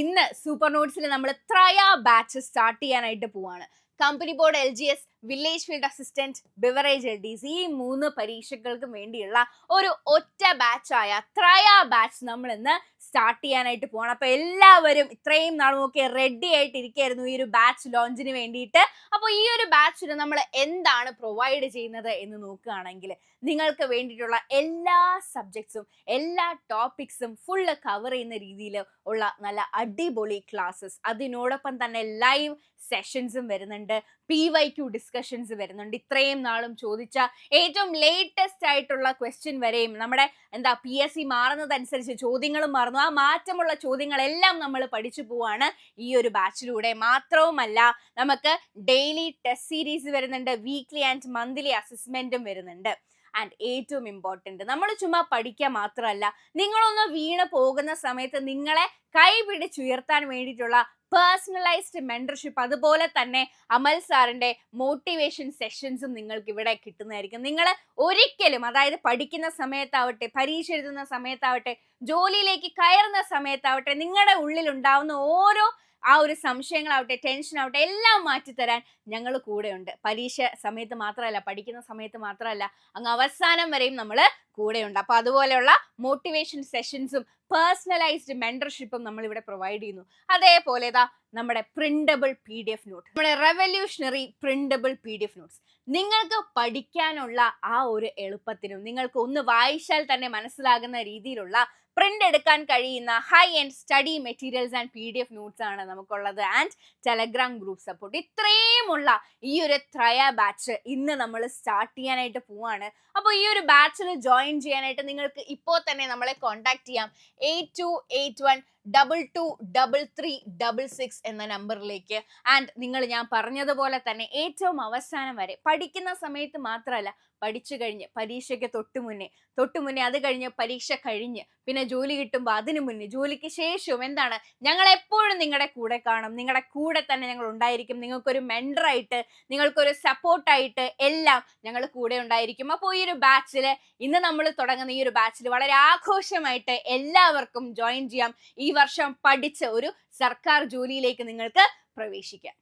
ഇന്ന് സൂപ്പർ നോട്ട്സിൽ നമ്മൾ ത്രയ batch start ചെയ്യാനായിട്ട് പോവാണ്. Company board L G S village field assistant beverage L D C ഈ മൂന്ന് പരീക്ഷകൾക്കും വേണ്ടിയുള്ള ഒരു ഒറ്റ ബാച്ചായ ത്രയ ബാച്ച് നമ്മൾ ഇന്ന് സ്റ്റാർട്ട് ചെയ്യാനായിട്ട് പോവാണ്. അപ്പൊ എല്ലാവരും ഇത്രയും നാളും ഒക്കെ റെഡി ആയിട്ട് ഇരിക്കുകയായിരുന്നു ഈ ഒരു ബാച്ച് ലോഞ്ചിന് വേണ്ടിയിട്ട്. അപ്പോൾ ഈ ഒരു ബാച്ചിന് നമ്മൾ എന്താണ് പ്രൊവൈഡ് ചെയ്യുന്നത് എന്ന് നോക്കുകയാണെങ്കിൽ നിങ്ങൾക്ക് വേണ്ടിയിട്ടുള്ള എല്ലാ സബ്ജക്ട്സും എല്ലാ ടോപ്പിക്സും ഫുള്ള് കവർ ചെയ്യുന്ന രീതിയിൽ ഉള്ള നല്ല അടിപൊളി ക്ലാസ്സസ് അതിനോടൊപ്പം തന്നെ ലൈവ് സെഷൻസും വരുന്നുണ്ട്. പി വൈ ക്യു ഡിസ്കഷൻസ് വരുന്നുണ്ട്. ഇത്രയും നാളും ചോദിച്ച ഏറ്റവും ലേറ്റസ്റ്റ് ആയിട്ടുള്ള ക്വസ്റ്റ്യൻ വരെയും നമ്മുടെ എന്താ പി എസ് സി മാറുന്നതനുസരിച്ച് ചോദ്യങ്ങളും മാറുന്നു. ആ മാറ്റമുള്ള ചോദ്യങ്ങളെല്ലാം നമ്മൾ പഠിച്ചു പോവാണ് ഈ ഒരു ബാച്ചിലൂടെ മാത്രവുമല്ല നമുക്ക് ഡെയിലി ടെസ്റ്റ് സീരീസ് വരുന്നുണ്ട്. വീക്ക്ലി ആൻഡ് മന്ത്ലി അസസ്മെന്റും വരുന്നുണ്ട്. ആൻഡ് ഏറ്റവും ഇമ്പോർട്ടന്റ് നമ്മൾ ചുമ്മാ പഠിക്കുക മാത്രമല്ല നിങ്ങളൊന്ന് വീണ് പോകുന്ന സമയത്ത് നിങ്ങളെ കൈ പിടിച്ചുയർത്താൻ വേണ്ടിയിട്ടുള്ള പേഴ്സണലൈസ്ഡ് മെന്റർഷിപ്പ് അതുപോലെ തന്നെ അമൽ സാറിന്റെ മോട്ടിവേഷൻ സെഷൻസും നിങ്ങൾക്ക് ഇവിടെ കിട്ടുന്നതായിരിക്കും. നിങ്ങൾ ഒരിക്കലും അതായത് പഠിക്കുന്ന സമയത്താവട്ടെ പരീക്ഷ എഴുതുന്ന സമയത്താവട്ടെ ജോലിയിലേക്ക് കയറുന്ന സമയത്താവട്ടെ നിങ്ങളുടെ ഉള്ളിലുണ്ടാവുന്ന ഓരോ ആ ഒരു സംശയങ്ങളാവട്ടെ ടെൻഷൻ ആവട്ടെ എല്ലാം മാറ്റിത്തരാൻ ഞങ്ങൾ കൂടെയുണ്ട്. പരീക്ഷ സമയത്ത് മാത്രമല്ല പഠിക്കുന്ന സമയത്ത് മാത്രമല്ല അങ്ങ് അവസാനം വരെയും നമ്മൾ കൂടെയുണ്ട്. അപ്പോൾ അതുപോലെയുള്ള മോട്ടിവേഷൻ സെഷൻസും പേഴ്സണലൈസ്ഡ് മെന്റർഷിപ്പും നമ്മൾ ഇവിടെ പ്രൊവൈഡ് ചെയ്യുന്നു. അതേപോലെ ഇതാ നമ്മുടെ printable P D F note നമ്മുടെ revolutionary printable P D F notes നിങ്ങൾക്ക് പഠിക്കാനുള്ള ആ ഒരു എളുപ്പത്തിനും നിങ്ങൾക്ക് ഒന്ന് വായിച്ചാൽ തന്നെ മനസ്സിലാകുന്ന രീതിയിലുള്ള പ്രിന്റ് എടുക്കാൻ കഴിയുന്ന high end study materials and P D F notes ആണ് നമുക്കുള്ളത്. ആൻഡ് ടെലഗ്രാം ഗ്രൂപ്പ് സപ്പോർട്ട് ഇത്രയുമുള്ള ഈ ഒരു ത്രയ ബാച്ച് ഇന്ന് നമ്മൾ സ്റ്റാർട്ട് ചെയ്യാനായിട്ട് പോവാണ്. അപ്പോൾ ഈ ഒരു ബാച്ചിൽ ജോയിൻ ചെയ്യാനായിട്ട് നിങ്ങൾക്ക് ഇപ്പോൾ തന്നെ നമ്മളെ കോൺടാക്ട് ചെയ്യാം. Eight two eight one double two double three double six എന്ന നമ്പറിലേക്ക് ആൻഡ് നിങ്ങൾ ഞാൻ പറഞ്ഞതുപോലെ തന്നെ ഏറ്റവും അവസാനം വരെ പഠിക്കുന്ന സമയത്ത് മാത്രമല്ല പഠിച്ചു കഴിഞ്ഞ് പരീക്ഷയ്ക്ക് തൊട്ട് മുന്നേ തൊട്ട് മുന്നേ അത് കഴിഞ്ഞ് പരീക്ഷ കഴിഞ്ഞ് പിന്നെ ജോലി കിട്ടുമ്പോൾ അതിനു മുന്നേ ജോലിക്ക് ശേഷവും എന്താണ്? ഞങ്ങൾ എപ്പോഴും നിങ്ങളുടെ കൂടെ കാണും. നിങ്ങളുടെ കൂടെ തന്നെ ഞങ്ങൾ ഉണ്ടായിരിക്കും. നിങ്ങൾക്കൊരു മെൻഡറായിട്ട് നിങ്ങൾക്കൊരു സപ്പോർട്ടായിട്ട് എല്ലാം ഞങ്ങൾ കൂടെ ഉണ്ടായിരിക്കും. അപ്പോൾ ഈ ഒരു ബാച്ചിൽ ഇന്ന് നമ്മൾ തുടങ്ങുന്ന ഈ ഒരു ബാച്ചിൽ വളരെ ആഘോഷമായിട്ട് എല്ലാവർക്കും ജോയിൻ ചെയ്യാം. ഈ വർഷം പഠിച്ച ഒരു സർക്കാർ ജോലിയിലേക്ക് നിങ്ങൾക്ക് പ്രവേശിക്കാം.